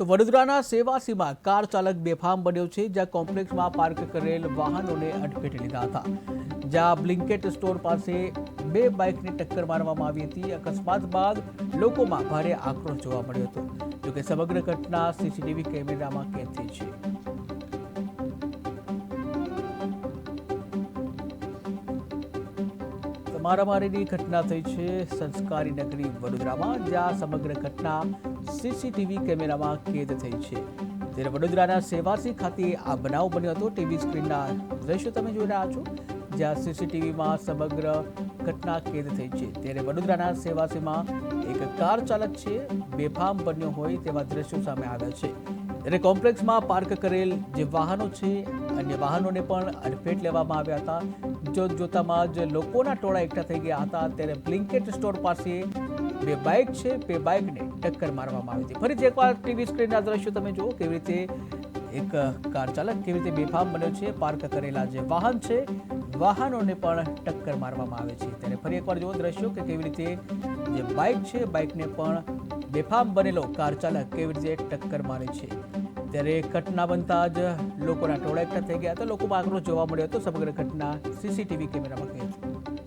તો વડોદરાના સેવાસીમાં કાર ચાલક બેફામ બન્યો છે, જ્યાં કોમ્પ્લેક્સમાં પાર્ક કરેલ વાહનોને અડફેટે લીધા હતા. જ્યાં બ્લિન્કેટ સ્ટોર પાસે બે બાઇકની ટક્કર મારવામાં આવી હતી. અકસ્માત બાદ લોકોમાં ભારે આક્રોશ જોવા મળ્યો હતો. જોકે સમગ્ર ઘટના સીસીટીવી કેમેરામાં કેદ થઈ છે. મારામારીની ઘટના થઈ છે. સંસ્કારી નગરી વડોદરામાં, જ્યાં સમગ્ર ઘટના સીસીટીવી કેમેરામાં કેદ થઈ છે. ત્યારે વડોદરાના સેવાસી ખાતે આ બનાવ બન્યો હતો. ટીવી સ્ક્રીનના દ્રશ્યો તમે જોઈ રહ્યા છો, જ્યાં સીસીટીવીમાં સમગ્ર ઘટના કેદ થઈ છે. ત્યારે વડોદરાના સેવાસીમાં એક કાર ચાલક છે, બેફામ બન્યો હોય તેવા દ્રશ્યો સામે આવ્યા છે. ત્યારે કોમ્પ્લેક્સમાં પાર્ક કરેલ જે વાહનો છે, અન્ય વાહનોને પણ અડફેટ લેવામાં આવ્યા હતા. જોત જોતામાં જ લોકોના ટોળા એકઠા થઈ ગયા હતા. ત્યારે બ્લિન્કેટ સ્ટોર પાસે બે બાઇક છે. બે બાઇકને ટક્કર મારવામાં આવી હતી. ફરીથી એકવાર ટીવી સ્ક્રીનના દ્રશ્યો તમે જુઓ કેવી રીતે એક કાર ચાલક કેવી રીતે બેફામ બન્યો છે? પાર્ક કરેલા જે વાહન છે, વાહનોને પણ ટક્કર મારવામાં આવે છે. ત્યારે ફરી એકવાર જોવો દ્રશ્યો કે કેવી રીતે જે બાઇક છે, બાઇકને પણ બેફામ બનેલો કાર ચાલક કેવી રીતે ટક્કર મારે છે. ત્યારે ઘટના બનતા જ લોકોના ટોળા એકઠા થઈ ગયા હતા. લોકોમાં આક્રોશ જોવા મળ્યો હતો. સમગ્ર ઘટના સીસીટીવી કેમેરામાં કેદ